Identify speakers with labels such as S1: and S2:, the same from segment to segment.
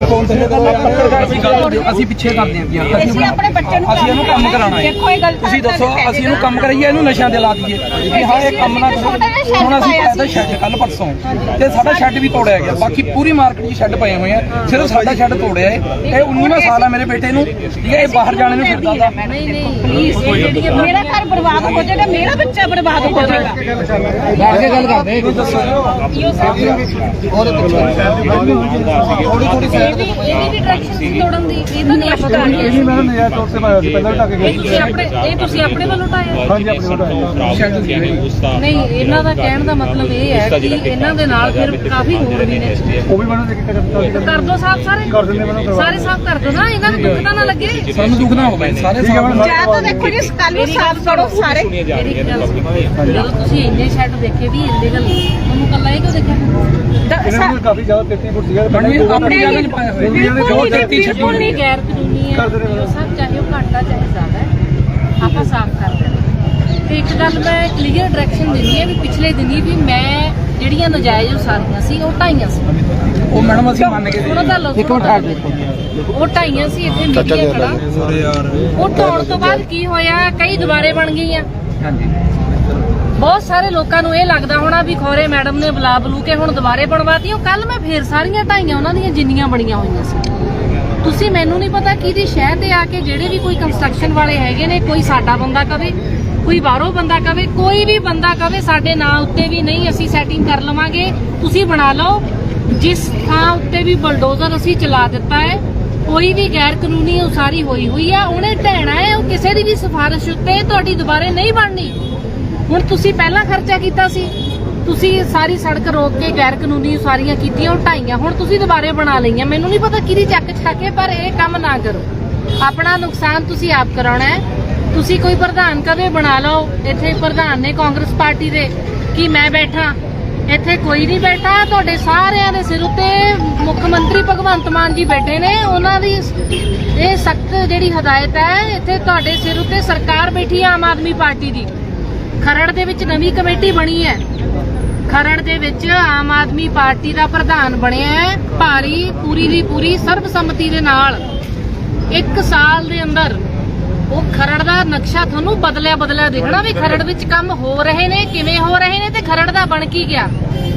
S1: Phone ਤੇ ਪੱਤਰਕਾਰ ਅਸੀਂ ਗੱਲ ਅਸੀਂ ਪਿੱਛੇ ਕਰਦੇ ਹਾਂ ਜੀ
S2: ਅਸੀਂ ਆਪਣੇ ਬੱਚੇ ਨੂੰ
S1: ਅਸੀਂ ਇਹਨੂੰ ਕੰਮ ਕਰਾਉਣਾ ਹੈ।
S2: ਦੇਖੋ ਇਹ ਗੱਲ ਤਾਂ
S1: ਤੁਸੀਂ ਦੱਸੋ ਅਸੀਂ ਇਹਨੂੰ ਕੰਮ ਕਰਾਈਏ ਇਹਨੂੰ ਨਸ਼ਿਆਂ ਤੇ ਲਾ ਦਈਏ? ਵੀ ਹਾਂ ਇਹ ਕੰਮ ਨਾ ਕਰੋ ਹੁਣ ਅਸੀਂ ਪਾਇਆ ਸ਼ੈੱਡ ਕੱਲ ਪਰਸੋਂ। ਤੇ ਸਾਡਾ ਸ਼ੈੱਡ ਵੀ ਤੋੜਿਆ ਗਿਆ। ਬਾਕੀ ਪੂਰੀ ਮਾਰਕੀਟ 'ਚ ਸ਼ੈੱਡ ਪਏ ਹੋਏ ਆ। ਸਿਰਫ ਸਾਡਾ ਸ਼ੈੱਡ ਤੋੜਿਆ ਹੈ ਇਹ 19ਵਾਂ ਸਾਲ ਆ ਮੇਰੇ ਬੇਟੇ ਨੂੰ। ਠੀਕ ਹੈ ਇਹ ਬਾਹਰ ਜਾਣੇ ਨੂੰ ਫਿਰਦਾ ਦਾ
S2: ਨਹੀਂ ਨਹੀਂ ਪਲੀਜ਼ ਇਹ ਜਿਹੜੀ ਹੈ, ਮੇਰਾ ਘਰ ਬਰਬਾਦ ਹੋ ਜਾਏਗਾ ਮੇਰਾ ਬੱਚਾ ਬਰਬਾਦ ਹੋ ਜਾਏਗਾ।
S1: ਬੈਠ ਕੇ ਗੱਲ ਕਰਦੇ ਹਾਂ ਦੱਸੋ ਉਹਦੇ ਥੋੜੀ ਥੋੜੀ
S2: ਇਹ ਵੀ ਇਹ ਵੀ ਡਾਇਰੈਕਸ਼ਨ ਤੋੜਨ ਦੀ। ਇਹ ਤਾਂ ਨਹੀਂ ਆਪਾਂ ਕਰ
S3: ਇਹ ਮੈਂ ਨਜਾਇਜ਼ ਤੌਰ ਤੇ ਪਾਇਆ ਸੀ ਪਹਿਲਾਂ ਢੱਕ
S2: ਇਹ ਤੁਸੀਂ ਆਪਣੇ ਇਹ ਤੁਸੀਂ ਆਪਣੇ ਵੱਲੋਂ ਟਾਇਆ
S3: ਹਾਂਜੀ ਆਪਣੇ ਕੋਲ
S2: ਨਹੀਂ ਇਹਨਾਂ ਦਾ ਕਹਿਣ ਦਾ ਮਤਲਬ ਇਹ ਹੈ ਕਿ ਇਹਨਾਂ ਦੇ ਨਾਲ ਫਿਰ ਕਾਫੀ ਹੋਰ ਵੀ ਨੇ।
S3: ਉਹ ਵੀ ਮੈਨੂੰ ਦੇਖ ਕੇ ਕਰਦਾ ਸੀ
S2: ਕਰ ਦੋ ਸਾਫ਼ ਸਾਰੇ।
S3: ਕਰ ਦਿੰਦੇ ਮੈਨੂੰ
S2: ਸਾਰੇ ਸਾਫ਼ ਕਰ ਦੋ ਨਾ ਇਹਨਾਂ ਨੂੰ ਦੁੱਖ ਤਾਂ ਨਾ ਲੱਗੇ।
S1: ਸਾਨੂੰ ਦੁੱਖ ਨਾ ਹੋਵੇ। ਸਾਰੇ
S3: ਹੈ ਮੈਡਮ
S2: ਜਾਂ ਤਾਂ ਦੇਖੋ ਜੀ ਕੱਲ ਨੂੰ ਸਾਫ਼ ਕਰੋ ਸਾਰੇ। ਗੱਲ। ਜਦੋਂ ਤੁਸੀਂ ਇੰਨੇ ਸ਼ੈੱਡ ਦੇਖੇ ਵੀ ਇਲੀਗਲ ਤੁਹਾਨੂੰ ਕੱਲਾ ਇਹ ਕਿਉਂ ਦੇਖਿਆ?
S3: ਇਹਨਾਂ ਨੇ ਕਾਫੀ ਜ਼ਿਆਦਾ 33 ਫੁੱਟ ਸੀਗਾ
S1: ਬਣੀ ਆਪਣੀ ਜਗ੍ਹਾ 'ਚ ਪਾਏ ਹੋਏ ਨੇ
S2: ਬਿਲਕੁਲ
S1: ਜੋ
S2: ਨਹੀਂ
S1: ਦਿੱਤੀ ਛੱਡੀ
S2: ਬਿਲਕੁਲ ਨਹੀਂ ਗੈਰ ਕਾਨੂੰਨੀ ਹੈ।
S3: ਕਰ ਦੇਣੇ
S2: ਜੋ ਸਭ ਚਾਹੇ ਉਹ ਘਾਟਾ ਚਾਹੇ ਜ਼ਿਆਦਾ ਹੈ ਆਪਾਂ ਸਾਫ਼ ਕਰ ਦੇਣਾ ਤੇ ਇੱਕ ਗੱਲ ਮੈਂ ਕਲੀਅਰ ਡਾਇਰੈਕਸ਼ਨ ਦਿੰਦੀ ਹੈ ਵੀ ਪਿਛਲੇ ਦਿਨੀ ਵੀ ਮੈਂ ਜਿਹੜੀਆਂ ਨਜਾਇਜ਼ ਉਸਾਰੀਆਂ ਸੀ ਉਹ ਢਾਈਆਂ ਸੀ।
S1: ਉਹ ਮੈਡਮ ਅਸੀਂ ਮੰਨ ਕੇ
S2: ਥੋੜਾ ਗੱਲ ਇੱਕ ਮਿੰਟ ਉਹ ਢਾਈਆਂ ਸੀ ਇੱਥੇ ਮੀਡੀਆ ਖੜਾ। ਉਹ ਢਾਉਣ ਤੋਂ ਬਾਅਦ ਕੀ ਹੋਇਆ? ਕਈ ਦੁਬਾਰੇ ਬਣ ਗਈਆਂ।
S1: ਹਾਂਜੀ।
S2: ਬਹੁਤ ਸਾਰੇ ਲੋਕਾਂ ਨੂੰ ਇਹ ਲੱਗਦਾ ਹੋਣਾ ਵੀ ਖੋਰੇ ਮੈਡਮ ਨੇ ਬੁਲਾ ਬਲੂ ਕੇ ਹੁਣ ਦੁਬਾਰੇ ਬਣਵਾਤੀ। ਉਹ ਕੱਲ ਮੈਂ ਫੇਰ ਸਾਰੀਆਂ ਢਾਈਆਂ ਉਹਨਾਂ ਦੀਆਂ ਜਿੰਨੀਆਂ ਬਣੀਆਂ ਹੋਈਆਂ ਸੀ। ਤੁਸੀਂ ਮੈਨੂੰ ਨਹੀਂ ਪਤਾ ਕਿਹਦੀ ਸ਼ਹਿਰ ਤੇ ਆ ਕੇ ਜਿਹੜੇ ਵੀ ਕੋਈ ਕੰਸਟਰਕਸ਼ਨ ਵਾਲੇ ਹੈਗੇ ਨੇ, ਕੋਈ ਸਾਡਾ ਬੰਦਾ ਕਵੇ, ਕੋਈ ਬਾਹਰੋਂ ਬੰਦਾ ਕਵੇ, ਕੋਈ ਵੀ ਬੰਦਾ ਕਵੇ, ਸਾਡੇ ਨਾਂ ਉੱਤੇ ਵੀ ਨਹੀਂ ਅਸੀਂ ਸੈਟਿੰਗ ਕਰ ਲਵਾਂਗੇ। ਤੁਸੀਂ ਬਣਾ ਲਓ। ਜਿਸ ਥਾਂ ਉੱਤੇ ਵੀ ਬਲਡੋਜ਼ਰ ਅਸੀਂ ਚਲਾ ਦਿੱਤਾ ਹੈ, ਕੋਈ ਵੀ ਗੈਰ ਕਾਨੂੰਨੀ ਉਸਾਰੀ ਹੋਈ ਹੋਈ ਆ, ਉਹਨੇ ਢਹਿਣਾ ਹੈ, ਉਹ ਕਿਸੇ ਦੀ ਵੀ ਸਿਫਾਰਿਸ਼ ਉੱਤੇ ਤੁਹਾਡੀ ਦੁਬਾਰੇ ਨਹੀਂ ਬਣਨੀ। ਹੁਣ ਤੁਸੀਂ ਪਹਿਲਾਂ ਖਰਚਾ ਕੀਤਾ ਸੀ। ਤੁਸੀਂ ਸਾਰੀ ਸੜਕ ਰੋਕ ਕੇ ਗੈਰ ਕਾਨੂੰਨੀ ਉਸਾਰੀਆਂ ਕੀਤੀਆਂ ਉਹ ਹੁਣ ਤੁਸੀਂ ਦੁਬਾਰੇ ਬਣਾ ਲਈਆਂ। ਮੈਨੂੰ ਨਹੀਂ ਪਤਾ ਕਿਹਦੀ ਚੱਕ ਛਾਕੇ ਪਰ ਇਹ ਕੰਮ ਨਾ ਕਰੋ। ਆਪਣਾ ਨੁਕਸਾਨ ਤੁਸੀਂ ਆਪ ਕਰਾਉਣਾ ਹੈ। ਤੁਸੀਂ ਕੋਈ ਪ੍ਰਧਾਨ ਕਵੇ ਬਣਾ ਲਓ। ਇੱਥੇ ਪ੍ਰਧਾਨ ਨੇ ਕਾਂਗਰਸ ਪਾਰਟੀ ਦੇ ਕਿ ਮੈਂ ਬੈਠਾ। ਇੱਥੇ ਕੋਈ ਨਹੀਂ ਬੈਠਾ। ਤੁਹਾਡੇ ਸਾਰਿਆਂ ਦੇ ਸਿਰ ਉੱਤੇ ਮੁੱਖ ਮੰਤਰੀ ਭਗਵੰਤ ਮਾਨ ਜੀ ਬੈਠੇ ਨੇ। ਉਹਨਾਂ ਦੀ ਇਹ ਸਖਤ ਜਿਹੜੀ ਹਦਾਇਤ ਹੈ, ਇੱਥੇ ਤੁਹਾਡੇ ਸਿਰ ਉੱਤੇ ਸਰਕਾਰ ਬੈਠੀ ਹੈ ਆਮ ਆਦਮੀ ਪਾਰਟੀ ਦੀ। ਖਰੜ ਦੇ ਵਿੱਚ ਨਵੀਂ ਕਮੇਟੀ ਬਣੀ ਹੈ। ਖਰੜ ਦੇ ਵਿੱਚ ਆਮ ਆਦਮੀ ਪਾਰਟੀ ਦਾ ਪ੍ਰਧਾਨ ਬਣਿਆ ਹੈ। ਭਾਰੀ ਪੂਰੀ ਦੀ ਪੂਰੀ ਸਰਬਸੰਮਤੀ ਦੇ ਨਾਲ। ਇੱਕ ਸਾਲ ਦੇ ਅੰਦਰ ਉਹ ਖਰੜ ਦਾ ਨਕਸ਼ਾ ਤੁਹਾਨੂੰ ਬਦਲਿਆ ਬਦਲਿਆ ਦਿਖਣਾ ਵੀ ਖਰੜ ਵਿੱਚ ਕੰਮ ਹੋ ਰਹੇ ਨੇ ਕਿਵੇਂ ਹੋ ਰਹੇ ਨੇ ਤੇ ਖਰੜ ਦਾ ਬਣ ਕੀ ਗਿਆ।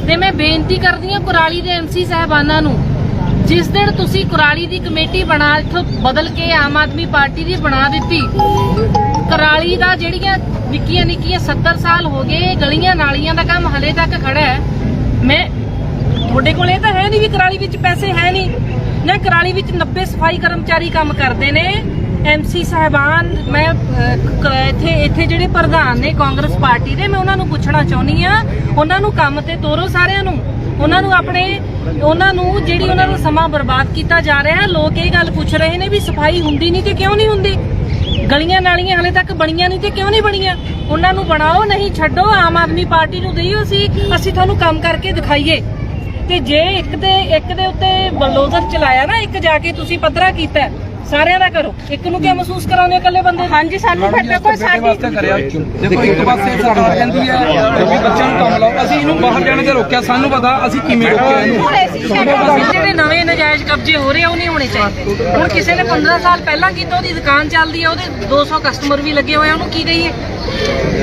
S2: ਤੇ ਮੈਂ ਬੇਨਤੀ ਕਰਦੀ ਹਾਂ ਕੁਰਾਲੀ ਦੇ ਐਮਸੀ ਸਾਹਿਬਾਨਾਂ ਨੂੰ ਜਿਸ ਦਿਨ ਤੁਸੀਂ ਕੁਰਾਲੀ ਦੀ ਕਮੇਟੀ ਬਣਾ ਇੱਥੋਂ ਬਦਲ ਕੇ ਆਮ ਆਦਮੀ ਪਾਰਟੀ ਦੀ ਬਣਾ ਦਿੱਤੀ ਕਰਾਲੀ ਦਾ ਜਿਹੜੀਆਂ ਨਿੱਕੀਆਂ ਨਿੱਕੀਆਂ 70 ਸਾਲ ਹੋ ਗਏ, ਗਲੀਆਂ ਨਾਲੀਆਂ ਦਾ ਕੰਮ ਹਲੇ ਤੱਕ ਖੜਾ ਹੈ। ਮੈਂ ਤੁਹਾਡੇ ਕੋਲ ਇਹ ਤਾਂ ਹੈ ਨਹੀਂ ਵੀ ਕਰਾਲੀ ਵਿੱਚ ਪੈਸੇ ਹੈ ਨਹੀਂ। ਨਾ ਕਰਾਲੀ ਵਿੱਚ 90 ਸਫ਼ਾਈ ਕਰਮਚਾਰੀ ਕੰਮ ਕਰਦੇ ਨੇ। ਐਮਸੀ ਸਾਹਿਬਾਨ, ਮੈਂ ਇੱਥੇ ਇੱਥੇ ਜਿਹੜੇ ਪ੍ਰਧਾਨ ਨੇ ਕਾਂਗਰਸ ਪਾਰਟੀ ਦੇ, ਮੈਂ ਉਹਨਾਂ ਨੂੰ ਪੁੱਛਣਾ ਚਾਹੁੰਦੀ ਆ ਉਹਨਾਂ ਨੂੰ ਕੰਮ ਤੇ ਤੋਰੋ ਸਾਰਿਆਂ ਨੂੰ। ਉਹਨਾਂ ਨੂੰ ਆਪਣੇ, ਉਹਨਾਂ ਨੂੰ ਜਿਹੜੀ ਉਹਨਾਂ ਦਾ ਸਮਾਂ ਬਰਬਾਦ ਕੀਤਾ ਜਾ ਰਿਹਾ ਲੋਕ ਇਹ ਗੱਲ ਪੁੱਛ ਰਹੇ ਨੇ ਵੀ ਸਫ਼ਾਈ ਹੁੰਦੀ ਨਹੀਂ ਤੇ ਕਿਉਂ ਨਹੀਂ ਹੁੰਦੀ? ਗਲੀਆਂ ਨਾਲੀਆਂ ਹਲੇ ਤੱਕ ਬਣੀਆਂ ਨਹੀਂ ਤੇ ਕਿਉਂ ਨਹੀਂ ਬਣੀਆਂ? ਉਹਨਾਂ ਨੂੰ ਬਣਾਓ ਨਹੀਂ ਛੱਡੋ ਆਮ ਆਦਮੀ ਪਾਰਟੀ ਨੂੰ ਦੇਈਓ ਸੀ ਅਸੀਂ ਤੁਹਾਨੂੰ ਕੰਮ ਕਰਕੇ ਦਿਖਾਈਏ। ਤੇ ਜੇ ਇੱਕ ਤੇ ਇੱਕ ਦੇ ਉੱਤੇ ਬਲਡੋਜ਼ਰ ਚਲਾਇਆ ਨਾ ਇੱਕ ਜਾ ਕੇ ਤੁਸੀਂ ਪੱਧਰਾ ਕੀਤਾ ਸਾਰਿਆਂ ਦਾ ਕਰੋ। ਇੱਕ ਨੂੰ ਕਿਆ ਮਹਿਸੂਸ ਕਰਾਉਂਦੇ ਹੋ ਇਕੱਲੇ ਬੰਦੇ ਹਾਂਜੀ ਸਾਨੂੰ
S1: ਜੀ ਕੋਈ ਸਾਡੇ ਵਾਸਤੇ ਕਰਿਆ ਦੇਖੋ ਇੱਕ ਪਾਸੇ ਸਰਕਾਰ ਕਹਿੰਦੀ ਹੈ ਵੀ ਬੱਚਿਆਂ ਨੂੰ ਕੰਮ ਲਾਓ। ਅਸੀਂ ਇਹਨੂੰ ਬਾਹਰ ਜਾਣ ਤੇ ਰੋਕਿਆ ਸਾਨੂੰ ਪਤਾ ਅਸੀਂ ਕਿਵੇਂ ਰੋਕਿਆ ਇਹਨੂੰ।
S2: ਨਵੇਂ ਨਜਾਇਜ਼ ਕਬਜ਼ੇ ਹੋ ਰਹੇ ਆ, ਉਹ ਨਹੀਂ ਹੋਣੇ ਚਾਹੀਦੇ। ਹੁਣ ਕਿਸੇ ਨੇ 15 ਸਾਲ ਪਹਿਲਾਂ ਕੀਤਾ, ਉਹਦੀ ਦੁਕਾਨ ਚੱਲਦੀ ਆ, ਉਹਦੇ 200 ਕਸਟਮਰ ਵੀ ਲੱਗੇ ਹੋਏ ਆ, ਉਹਨੂੰ ਕੀ ਕਹੀਏ?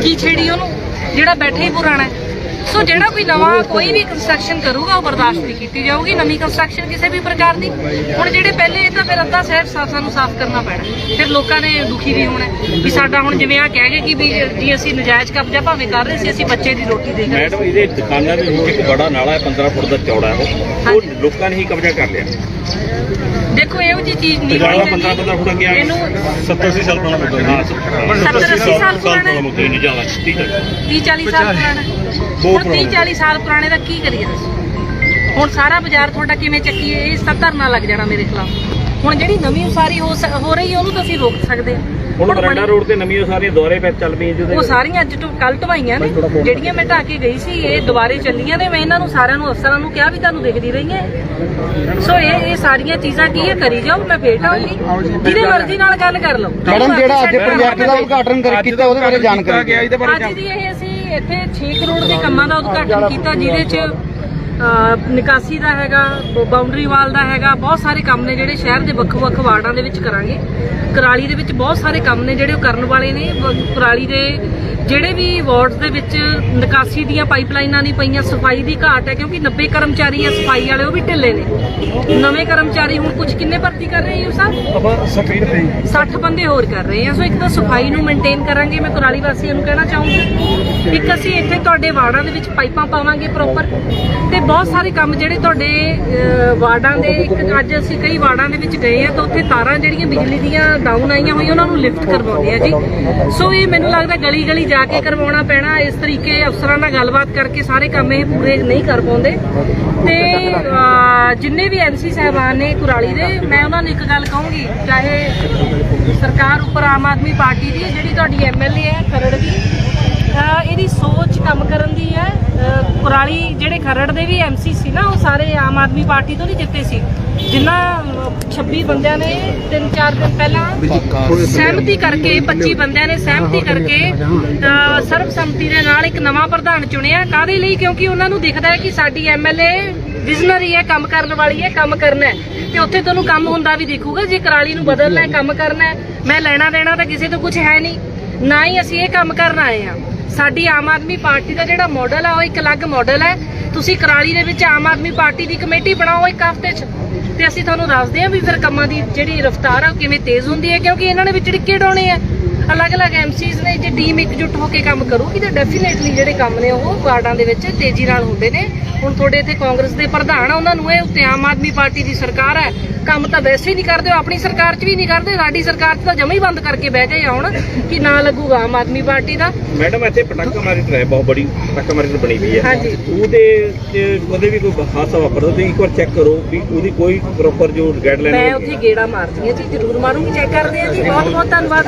S2: ਕੀ ਛੇੜੀ ਉਹਨੂੰ? ਜਿਹੜਾ ਬੈਠੇ ਹੀ ਪੁਰਾਣਾ ਹੈ। ਸੋ ਜਿਹੜਾ ਕੋਈ ਨਵਾਂ ਕੋਈ ਵੀ ਕੰਸਟਰਕਸ਼ਨ ਕਰੂਗਾ ਉਹ ਬਰਦਾਸ਼ਤ ਨਹੀਂ ਕੀਤੀ ਜਾਊਗੀ। ਨਵੀਂ ਕੰਸਟਰਕਸ਼ਨ ਕਿਸੇ ਵੀ ਪ੍ਰਕਾਰ ਦੀ। ਹੁਣ ਜਿਹੜੇ ਪਹਿਲੇ ਇਹ ਤਾਂ ਫਿਰ ਅੱਧਾ ਸ਼ਹਿਰ ਸਾਨੂੰ ਸਾਫ਼ ਕਰਨਾ ਪੈਣਾ। ਫਿਰ ਲੋਕਾਂ ਨੇ ਦੁਖੀ ਵੀ ਹੋਣਾ। ਵੀ ਸਾਡਾ ਹੁਣ ਜਿਵੇਂ ਆ ਕਹਿ ਗਏ ਕਿ ਵੀ ਜੀ ਅਸੀਂ ਨਜਾਇਜ਼ ਕਬਜ਼ਾ ਭਾਵੇਂ ਕਰ ਰਹੇ ਸੀ ਅਸੀਂ ਬੱਚੇ ਦੀ ਰੋਟੀ ਦੇ ਰਹੇ।
S4: ਮੈਡਮ ਇਹਦੇ ਦੁਕਾਨਾਂ ਦੇ ਵਿੱਚ ਇੱਕ ਬੜਾ ਨਾਲਾ ਹੈ 15 ਫੁੱਟ ਦਾ ਚੌੜਾ ਹੈ ਉਹ। ਲੋਕਾਂ ਨੇ ਹੀ ਕਬਜ਼ਾ ਕਰ ਲਿਆ।
S2: ਦੇਖੋ ਇਹੋ ਜੀ ਚੀਜ਼ ਨਹੀਂ ਹੋਣੀ
S4: 15 15 ਫੁੱਟ ਗਿਆ
S2: ਇਹਨੂੰ
S4: 70 80 ਸਾਲ ਪੁਰਾਣਾ ਮੁੱਦਾ ਹਾਂ
S2: 70 80 ਸਾਲ ਪੁਰਾਣਾ।
S4: ਮੁੱਦਾ ਹੀ ਨਹੀਂ ਹੈ।
S2: 30 40 ਸਾਲ ਪੁਰਾਣਾ। ਹੁਣ 30 40 ਸਾਲ ਪੁਰਾਣੇ ਦਾ ਕੀ ਕਰੀਏ ਦੱਸੋ? ਹੁਣ ਸਾਰਾ ਬਾਜ਼ਾਰ ਤੁਹਾਡਾ ਕਿਵੇਂ ਚੱਕੀਏ? ਇਸ ਦਾ ਧਰਨਾ ਲੱਗ ਜਾਣਾ ਮੇਰੇ ਖਿਲਾਫ। ਹੁਣ ਜਿਹੜੀ ਨਵੀਂ ਉਸਾਰੀ ਹੋ ਸ- ਹੋ ਰਹੀ ਹੈ ਉਹਨੂੰ ਤਾਂ ਅਸੀਂ ਰੋਕ ਸਕਦੇ ਹਾਂ।
S4: ਹੁਣ
S2: ਬਣੀ-
S4: ਬਰੰਡਾ ਰੋਡ ਤੇ ਨਵੀਆਂ ਸਾਰੀਆਂ ਦੁਆਰੇ ਪੈ ਚੱਲ ਪਈਆਂ ਜਿਹਦੇ
S2: ਉਹ ਸਾਰੀਆਂ ਅੱਜ ਤੋਂ ਕੱਲ ਢਵਾਈਆਂ ਨੇ ਜਿਹੜੀਆਂ ਮੈਂ ਢਾਹ ਕੇ ਗਈ ਸੀ ਇਹ ਦੁਬਾਰੇ ਚੱਲੀਆਂ ਨੇ। ਮੈਂ ਇਹਨਾਂ ਨੂੰ ਸਾਰਿਆਂ ਨੂੰ ਅਫਸਰਾਂ ਨੂੰ ਕਿਹਾ ਵੀ ਤੁਹਾਨੂੰ ਦਿਖਦੀ ਰਹੀਆਂ ਸੋ ਇਹ ਇਹ ਸਾਰੀਆਂ ਚੀਜ਼ਾਂ ਕੀ ਹੈ? ਕਰੀ ਜਾਓ ਮੈਂ ਫੇਰ ਆਉਂਗੀ ਜਿਹਦੇ ਮਰਜ਼ੀ ਨਾਲ ਗੱਲ ਕਰ ਲਓ।
S5: ਮੈਡਮ ਜਿਹੜਾ ਅੱਜ ਪ੍ਰੋਜੈਕਟ ਦਾ ਉਦਘਾਟਨ ਕਰ ਕੀਤਾ ਉਹਦੇ ਬਾਰੇ ਜਾਣਕਾਰੀ
S1: ਗਿਆ ਇਹਦੇ ਬਾਰੇ
S2: ਅੱਜ ਦੀ ਇਹ ਅਸੀਂ ਇੱਥੇ 6 ਕਰੋੜ ਦੇ ਕੰਮਾਂ ਦਾ ਉਦਘਾਟਨ ਕੀਤਾ ਜਿਹਦੇ ਚ ਨਿਕਾਸੀ ਦਾ ਹੈਗਾ ਬਾਉਂਡਰੀ ਵਾਲ ਦਾ ਹੈਗਾ ਬਹੁਤ ਸਾਰੇ ਕੰਮ ਨੇ ਜਿਹੜੇ ਸ਼ਹਿਰ ਦੇ ਵੱਖ-ਵੱਖ ਵਾਰਡਾਂ ਦੇ ਵਿੱਚ ਕਰਾਂਗੇ। ਕੁਰਾਲੀ ਦੇ ਵਿੱਚ ਬਹੁਤ ਸਾਰੇ ਕੰਮ ਨੇ ਜਿਹੜੇ ਉਹ ਕਰਨ ਵਾਲੇ ਨੇ। ਕੁਰਾਲੀ ਦੇ ਜਿਹੜੇ ਵੀ ਵਾਰਡਸ ਦੇ ਵਿੱਚ ਨਿਕਾਸੀ ਦੀਆਂ ਪਾਈਪਲਾਈਨਾਂ ਨਹੀਂ ਪਈਆਂ ਸਫ਼ਾਈ ਦੀ ਘਾਟ ਹੈ ਕਿਉਂਕਿ 90 ਕਰਮਚਾਰੀ ਆ ਸਫ਼ਾਈ ਵਾਲੇ ਉਹ ਵੀ ਢਿੱਲੇ ਨੇ। ਨਵੇਂ ਕਰਮਚਾਰੀ ਹੁਣ ਕੁਝ ਕਿੰਨੇ ਭਰਤੀ ਕਰ ਰਹੇ ਹੋ ਸਾਹਿਬ?
S3: ਆਪਾਂ ਸਪੀਡ ਤੇ
S2: 60 ਬੰਦੇ ਹੋਰ ਕਰ ਰਹੇ ਹਾਂ ਸੋ ਇੱਕ ਤਾਂ ਸਫ਼ਾਈ ਨੂੰ ਮੇਨਟੇਨ ਕਰਾਂਗੇ ਮੈਂ ਕੁਰਾਲੀ ਵਾਸੀਆਂ ਨੂੰ ਕਹਿਣਾ ਚਾਹੂੰਗੀ। ਇੱਕ ਅਸੀਂ ਇੱਥੇ ਤੁਹਾਡੇ ਵਾਰਡਾਂ ਦੇ ਵਿੱਚ ਪਾਈਪਾਂ ਪਾਵਾਂਗੇ ਪ੍ਰੋਪਰ ਤੇ ਬਹੁਤ ਸਾਰੇ ਕੰਮ ਜਿਹੜੇ ਤੁਹਾਡੇ ਵਾਰਡਾਂ ਦੇ, ਇੱਕ ਅੱਜ ਅਸੀਂ ਕਈ ਵਾਰਡਾਂ ਦੇ ਵਿੱਚ ਗਏ ਆ ਤਾਂ ਉੱਥੇ ਤਾਰਾਂ ਜਿਹੜੀਆਂ ਬਿਜਲੀ ਦੀਆਂ ਡਾਊਨ ਆਈਆਂ ਹੋਈਆਂ, ਉਹਨਾਂ ਨੂੰ ਲਿਫਟ ਕਰਵਾਉਂਦੇ ਆ ਜੀ। ਸੋ ਇਹ ਮੈਨੂੰ ਲੱਗਦਾ ਗਲੀ ਗਲੀ ਜਾ ਕੇ ਕਰਵਾਉਣਾ ਪੈਣਾ, ਇਸ ਤਰੀਕੇ ਅਫਸਰਾਂ ਨਾਲ ਗੱਲਬਾਤ ਕਰਕੇ ਸਾਰੇ ਕੰਮ ਇਹ ਪੂਰੇ ਨਹੀਂ ਕਰ ਪਾਉਂਦੇ। ਤੇ ਜਿੰਨੇ ਵੀ ਐਮਸੀ ਸਾਹਿਬਾਨ ਨੇ ਕੁਰਾਲੀ ਦੇ, ਮੈਂ ਉਹਨਾਂ ਨੂੰ ਇੱਕ ਗੱਲ ਕਹੂੰਗੀ, ਚਾਹੇ ਸਰਕਾਰ ਉੱਪਰ ਆਮ ਆਦਮੀ ਪਾਰਟੀ ਦੀ ਜਿਹੜੀ ਤੁਹਾਡੀ ਐਮਐਲਏ ਹੈ, ਖਰੜ ਦੀ ਇਹਦੀ ਸੋਚ ਕੰਮ ਕਰਨ ਦੀ ਹੈ। ਕੁਰਾਲੀ ਜਿਹੜੇ ਖਰੜ ਦੇ ਵੀ ਐਮਸੀ ਸੀ ਨਾ ਉਹ ਸਾਰੇ ਆਮ ਆਦਮੀ ਪਾਰਟੀ ਤੋਂ ਨਹੀਂ ਜਿੱਤੇ ਸੀ। ਜਿਨ੍ਹਾਂ ਅਹ, 26 ਬੰਦਿਆਂ ਨੇ 3-4 ਦਿਨ ਪਹਿਲਾਂ ਸਹਿਮਤੀ ਕਰਕੇ 25 ਬੰਦਿਆਂ ਨੇ ਸਹਿਮਤੀ ਕਰਕੇ ਸਰਬਸੰਮਤੀ ਦੇ ਨਾਲ ਇੱਕ ਨਵਾਂ ਪ੍ਰਧਾਨ ਚੁਣਿਆ। ਕਾਹਦੇ ਲਈ? ਕਿਉਂਕਿ ਉਹਨਾਂ ਨੂੰ ਦਿਖਦਾ ਹੈ ਕਿ ਸਾਡੀ ਐਮਐਲਏ ਵਿਜ਼ਨਰੀ ਹੈ ਕੰਮ ਕਰਨ ਵਾਲੀ ਹੈ ਕੰਮ ਕਰਨਾ ਹੈ। ਤੇ ਉੱਥੇ ਤੁਹਾਨੂੰ ਕੰਮ ਹੁੰਦਾ ਵੀ ਦੇਖੂਗਾ ਜੇ ਕਰਾਲੀ ਨੂੰ ਬਦਲਣਾ ਹੈ ਕੰਮ ਕਰਨਾ ਹੈ। ਮੈਂ ਲੈਣਾ ਦੇਣਾ ਤਾਂ ਕਿਸੇ ਤੋਂ ਕੁਝ ਹੈ ਨਹੀਂ। ਨਾ ਹੀ ਅਸੀਂ ਇਹ ਕੰਮ ਕਰਨ ਆਏ ਆ ਸਾਡੀ ਆਮ ਆਦਮੀ ਪਾਰਟੀ ਦਾ ਜਿਹੜਾ ਮਾਡਲ ਹੈ ਉਹ ਇੱਕ ਅਲੱਗ ਮਾਡਲ ਹੈ। ਤੁਸੀਂ ਕਰਾਲੀ ਦੇ ਵਿੱਚ ਆਮ ਆਦਮੀ ਪਾਰਟੀ ਦੀ ਕਮੇਟੀ ਬਣਾਓ ਇੱਕ ਹਫ਼ਤੇ 'ਚ। ਤੇ ਅਸੀਂ ਤੁਹਾਨੂੰ ਦੱਸਦੇ ਹਾਂ ਵੀ ਫਿਰ ਕੰਮਾਂ ਦੀ ਜਿਹੜੀ ਰਫ਼ਤਾਰ ਆ, ਉਹ ਕਿਵੇਂ ਤੇਜ਼ ਹੁੰਦੀ ਹੈ, ਕਿਉਂਕਿ ਇਹਨਾਂ ਨੇ ਵਿਚੜਕੇ ਡਾਉਣੇ ਆ। ਅਲੱਗ-ਅਲੱਗ ਐਮਸੀਜ਼ ਨੇ ਜੇ ਟੀਮ ਇਕਜੁੱਟ ਹੋ ਕੇ ਕੰਮ ਕਰੂਗੀ ਤਾਂ ਡੈਫੀਨੇਟਲੀ ਜਿਹੜੇ ਕੰਮ ਨੇ ਉਹ ਵਾਰਡਾਂ ਦੇ ਵਿੱਚ ਤੇਜ਼ੀ ਨਾਲ ਹੁੰਦੇ ਨੇ। ਹੁਣ ਤੁਹਾਡੇ ਇੱਥੇ ਕਾਂਗਰਸ ਦੇ ਪ੍ਰਧਾਨ ਆ ਉਹਨਾਂ ਨੂੰ ਇਹ ਉੱਤੇ ਆਮ ਆਦਮੀ ਪਾਰਟੀ ਦੀ ਸਰਕਾਰ ਹੈ ਕੰਮ ਤਾਂ ਵੈਸੇ ਹੀ ਨਹੀਂ ਕਰਦੇ ਆਪਣੀ ਸਰਕਾਰ 'ਚ ਵੀ ਨਹੀਂ ਕਰਦੇ ਸਾਡੀ ਸਰਕਾਰ 'ਚ ਤਾਂ ਜਮਾ ਹੀ ਬੰਦ ਕਰਕੇ ਬਹਿ ਗਏ ਆ ਹੁਣ ਕਿ ਨਾ ਲੱਗੂਗਾ ਆਮ ਆਦਮੀ ਪਾਰਟੀ ਦਾ।
S4: ਮੈਡਮ ਇੱਥੇ ਪਟਾਕਾ ਮਾਰੀ ਹੈ ਬਹੁਤ ਬੜੀ ਪਟਾਕਾ ਮਾਰੀ ਬਣੀ ਹੋਈ ਹੈ।
S2: ਹਾਂਜੀ।
S4: ਉਹਦੇ ਉਹਦੇ ਵੀ ਕੋਈ ਹਾਦਸਾ ਵਾਪਰਦਾ ਤੁਸੀਂ ਇੱਕ ਵਾਰ ਚੈੱਕ ਕਰੋ ਵੀ ਉਹਦੀ ਕੋਈ ਪ੍ਰੋਪਰ ਜੋ ਗਾਈਡਲਾਈਨ
S2: ਮੈਂ ਉੱਥੇ ਗੇੜਾ ਮਾਰਦੀ ਹਾਂ ਜੀ ਜ਼ਰੂਰ ਮਾਰੂੰਗੀ ਚੈੱਕ ਕਰਦੇ ਆ ਜੀ। ਬਹੁਤ ਬਹੁਤ ਧੰਨਵਾਦ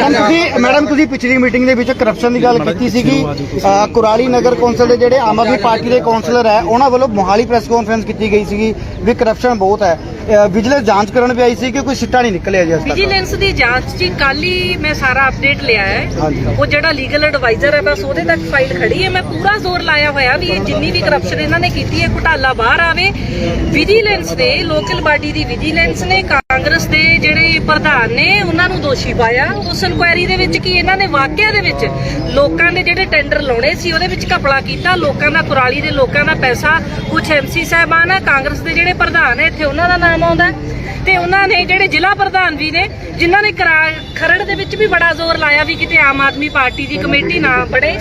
S5: ਮੈਡਮ ਤੁਸੀਂ ਮੈਡਮ ਤੁਸੀਂ ਪਿਛਲੀ ਮੀਟਿੰਗ ਦੇ ਵਿੱਚ ਕਰਪਸ਼ਨ ਦੀ ਗੱਲ ਕੀਤੀ ਸੀਗੀ। ਅਹ, ਕੁਰਾਲੀ ਨਗਰ ਕੌਂਸਲ ਦੇ ਜਿਹੜੇ ਆਮ ਆਦਮੀ ਪਾਰਟੀ ਦੇ ਕੌਂਸਲਰ ਹੈ ਉਹਨਾਂ ਵੱਲੋਂ ਮੋਹਾਲੀ ਪ੍ਰੈਸ ਕਾਨਫਰੰਸ ਕੀਤੀ ਗਈ ਸੀਗੀ ਵੀ ਕਰਪਸ਼ਨ ਬਹੁਤ ਹੈ। ਵਿਜੀਲੈਂਸ ਜਾਂਚ ਕਰਨ ਵੀ ਆਈ ਸੀ ਕਿ ਕੋਈ ਸਿੱਟਾ ਨਹੀਂ ਨਿਕਲਿਆ ਜੀ ਅਜੇ ਤੱਕ।
S2: ਵਿਜੀਲੈਂਸ ਦੀ ਜਾਂਚ ਜੀ ਕੱਲ ਹੀ ਮੈਂ ਸਾਰਾ ਅਪਡੇਟ ਲਿਆ ਹੈ।
S5: ਹਾਂਜੀ।
S2: ਉਹ ਜਿਹੜਾ ਲੀਗਲ ਐਡਵਾਈਜ਼ਰ ਹੈ ਬਸ ਉਹਦੇ ਤੱਕ ਫਾਈਲ ਖੜੀ ਹੈ। ਮੈਂ ਪੂਰਾ ਜ਼ੋਰ ਲਾਇਆ ਹੋਇਆ ਵੀ ਇਹ ਜਿੰਨੀ ਵੀ ਕਰਪਸ਼ਨ ਇਹਨਾਂ ਨੇ ਕੀਤੀ ਹੈ ਘੁਟਾਲਾ ਬਾਹਰ ਆਵੇ। ਵਿਜੀਲੈਂਸ ਦੇ ਲੋਕਲ ਬਾਡੀ ਦੀ ਵਿਜੀਲੈਂਸ ਨੇ ਕਾਂਗਰਸ ਦੇ ਜਿਹੜੇ ਪ੍ਰਧਾਨ ਨੇ ਉਹਨਾਂ ਨੂੰ ਦੋਸ਼ੀ ਪਾਇਆ। ਉਸ ਇਨਕੁਆਇਰੀ ਦੇ ਵਿੱਚ ਕੀ ਇਹਨਾਂ ਨੇ ਵਾਕਿਆ ਦੇ ਵਿੱਚ ਲੋਕਾਂ ਦੇ ਜਿਹੜੇ ਟੈਂਡਰ ਲਾਉਣੇ ਸੀ, ਉਹਦੇ ਵਿੱਚ ਘਪਲਾ ਕੀਤਾ। ਲੋਕਾਂ ਦਾ ਕੁਰਾਲੀ ਦੇ, ਲੋਕਾਂ ਦਾ ਪੈਸਾ। ਕੁਝ ਐਮਸੀ ਸਾਹਿਬਾਨ ਹੈ ਕਾਂਗਰਸ ਦੇ ਜਿਹੜੇ ਪ੍ਰਧਾਨ ਹੈ ਇੱਥੇ ਉਹਨਾਂ ਦਾ ਨਾਮ ਆਉਂਦਾ। ਤੇ ਉਹਨਾਂ ਨੇ ਜਿਹੜੇ ਜ਼ਿਲ੍ਹਾ ਪ੍ਰਧਾਨ ਵੀ ਨੇ, ਜਿਨ੍ਹਾਂ ਨੇ ਖਰੜ ਦੇ ਵਿੱਚ ਵੀ ਬੜਾ ਜ਼ੋਰ ਲਾਇਆ ਵੀ ਕਿਤੇ ਆਮ ਆਦਮੀ ਪਾਰਟੀ ਦੀ ਕਮੇਟੀ ਨਾ ਬੜੇ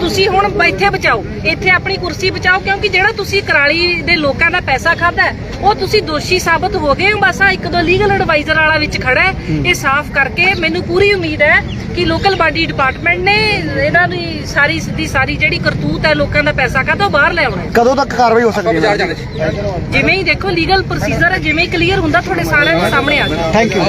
S2: ਤੁਸੀਂ ਹੁਣ ਇੱਥੇ ਬਚਾਓ। ਇੱਥੇ ਆਪਣੀ ਕੁਰਸੀ ਬਚਾਓ, ਕਿਉਂਕਿ ਜਿਹੜਾ ਤੁਸੀਂ ਕਰਾਲੀ ਦੇ ਲੋਕਾਂ ਦਾ ਪੈਸਾ ਖਾਦਾ ਉਹ ਤੁਸੀਂ ਦੋਸ਼ੀ ਸਾਬਤ ਹੋ ਗਏ ਹੋ। ਬਸ ਆ ਇੱਕ ਦੋ ਲੀਗਲ ਐਡਵਾਈਜ਼ਰ ਵਾਲਾ ਵਿੱਚ ਖੜਾ ਹੈ। ਇਹ ਸਾਫ਼ ਕਰਕੇ ਮੈਨੂੰ ਪੂਰੀ ਉਮੀਦ ਹੈ ਕਿ ਲੋਕਲ ਬਾਡੀ ਡਿਪਾਰਟਮੈਂਟ ਨੇ ਇਹਨਾਂ ਦੀ ਸਾਰੀ ਦੀ ਸਾਰੀ ਜਿਹੜੀ ਕਰਤੂਤ ਹੈ ਲੋਕਾਂ ਦਾ ਪੈਸਾ ਖਾਦਾ ਉਹ ਬਾਹਰ ਲੈ ਆਉਣਾ ਹੈ।
S5: ਕਦੋਂ ਤੱਕ ਕਾਰਵਾਈ ਹੋ ਸਕਦੀ ਹੈ
S2: ਜਿਵੇਂ ਹੀ ਦੇਖੋ ਲੀਗਲ ਪ੍ਰੋਸੀਜਰ ਹੈ ਜਿਵੇਂ ਹੀ ਕਲੀਅਰ ਹੁੰਦਾ ਤੁਹਾਡੇ ਸਾਰਿਆਂ ਦੇ ਸਾਹਮਣੇ ਆ ਜਾਊਗਾ
S5: ਥੈਂਕ ਯੂ